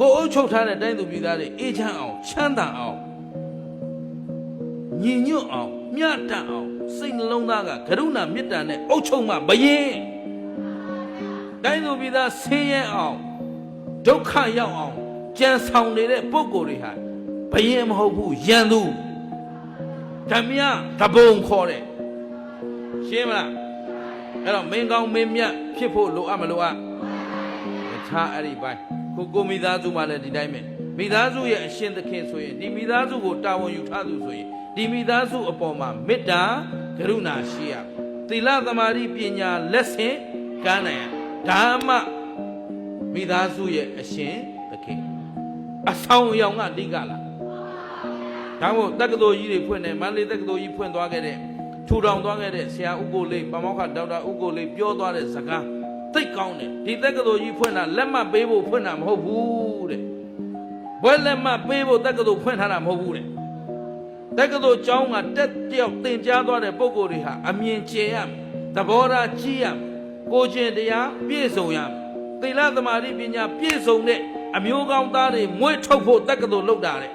ကိုယ်အုပ်ချုပ်ထားတဲ့တိုင်းသူပြည်သားတွေအေးချမ်းအောင်ချမ်းသာအောင်ညီညွတ်အောင်မျှတအောင်စိတ်နှလုံးသားကကရုဏာမေတ္တာနဲ့အုပ်ချုပ်မှဘယင်တိုင်းသူပြည်သားဆင်းရဲအောင်ဒုက္ခရောက်အောင်ကြံဆောင်နေတဲ့ပုံကိုယ်တွေဟာဘယင်မဟုတ်ဘူးရန်သူဓမြတဘုံခေါ်တယ်ရှင်းမလားအဲ့တော့မင်းကောင်းမင်းမြတ်ဖြစ်ဖို့လိုအပ်မလိုအပ်တ ခြားအဲ့ဒီပိုင်းကိုကိုမိသားစုမှလည်းဒီတိုင်းပဲမိသားစုရဲ့အရှင်သခင်ဆိုရင်ဒီမိသားစုကိုတာဝန်ယူထားသူဆိုရင်ဒီမိသားစုအပေါ်မှာမေတ္တာကရုဏာရှိရမယ်သီလသမာဓိပညာလက်ဆင့်ကမ်းနိုင်ရဒါမှမိသားစုရဲ့အရှင်သခင်အဆောင်အယောင်ကအဓိကလားဒါမို့တက္ကသိုလ်ကြီးတွေဖွင့်တယ်မန္တလေးတက္ကသိုလ်ကြီးဖွင့်သွားခဲ့တဲ့ထူထောင်သွားခဲ့တဲ့ဆရာဥကိုလေးပမောက္ခဒေါက်တာဥကိုလေးပြောသွားတဲ့စကား သိတ်ကောင်းတယ်ဒီတက္ကသိုလ်ကြီးဖွင့်တာလက်မှတ်ပေးဖို့ဖွင့်တာမဟုတ်ဘူးတဲ့ဘွဲလက်မှတ်ပေးဖို့တက္ကသိုလ်ဖွင့်ထားတာမဟုတ်ဘူးတဲ့တက္ကသိုလ်ကျောင်းကတက်တယောက်သင်ကြားသွားတဲ့ပုံကိုယ်တွေဟာအမြင်ကျယ်ရမယ်သဘောထားကြီးရမယ်ကိုယ်ကျင့်တရားပြည့်စုံရမယ်သီလသမာဓိပညာပြည့်စုံတဲ့အမျိုးကောင်းသားတွေမွေးထုတ်ဖို့တက္ကသိုလ်လုပ်တာတဲ့